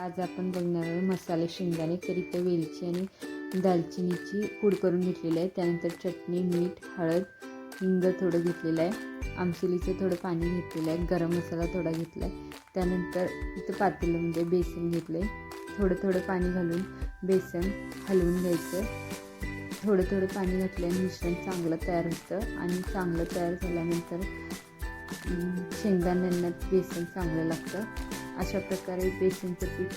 आज आपण बघणार आहोत मसाले शेंगदाणे तर वेलची आणि दालचिनीची पूड करून घेतलेली आहे. त्यानंतर चटणी मीठ हळद हिंग थोडं घेतलेलं आहे. आमसुलीचं थोडं पाणी घेतलेलं आहे. गरम मसाला थोडा घेतला आहे. त्यानंतर इथं पातेल्यामध्ये म्हणजे बेसन घेतलं आहे थोडं थोडं पाणी घालून बेसन हलवून घ्यायचं. थोडं थोडं पाणी घातल्याने मिश्रण चांगलं तयार होतं आणि चांगलं तयार झाल्यानंतर शेंगदाण्यांना बेसन चांगलं लागतं. अशा प्रकारे बेसनचं पीठ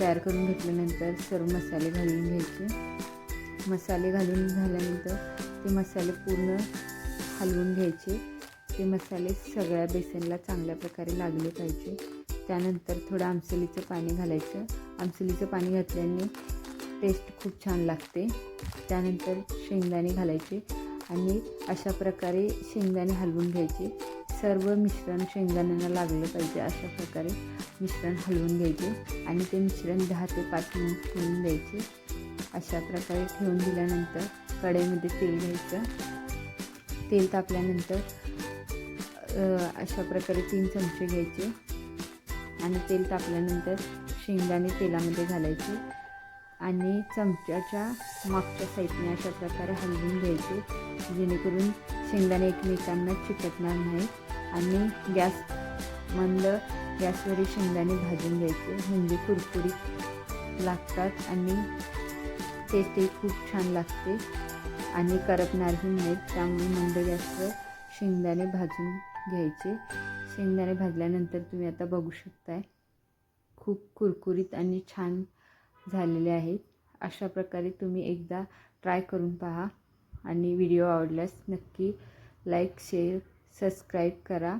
तयार करून घेतल्यानंतर सर्व मसाले घालून घ्यायचे. मसाले घालून झाल्यानंतर ते मसाले पूर्ण हलवून घ्यायचे. ते मसाले सगळ्या बेसनला चांगल्या प्रकारे लागले पाहिजे. त्यानंतर थोडं आमसलीचं पाणी घालायचं. आमसलीचं पाणी घातल्याने टेस्ट खूप छान लागते. त्यानंतर शेंगदाणे घालायचे आणि अशा प्रकारे शेंगदाणे हलवून घ्यायचे. सर्व मिश्रण शेंगदाण्यांना लागलं पाहिजे अशा प्रकारे मिश्रण हलवून घ्यायचे आणि ते मिश्रण दहा ते पाच मिनिट ठेवून द्यायचे. अशा प्रकारे ठेवून दिल्यानंतर कढईमध्ये तेल घ्यायचं. तेल तापल्यानंतर अशा प्रकारे तीन चमचे घ्यायचे. आणि तेल तापल्यानंतर शेंगदाणे तेलामध्ये घालायचे. आणि चमच्याच्या मागच्या साईडने अशा प्रकारे हलवून घ्यायचे जेणेकरून शेंगदाणे एकमेकांना चिकटणार नाही आणि गॅस मंद गॅसवर शेंगदाणे भाजून घ्यायचे. म्हणजे कुरकुरीत लागतात आणि ते ते खूप छान लागते. आणि करपणारही नाहीत त्यामुळे मंद गॅसवर शेंगदाणे भाजून घ्यायचे. शेंगदाणे भाजल्यानंतर तुम्ही आता बघू शकताय खूप कुरकुरीत आणि छान झालेले आहेत. अशा प्रकारे तुम्ही एकदा ट्राय करून पहा आणि व्हिडिओ आवडल्यास नक्की लाईक शेअर सबस्क्राईब करा.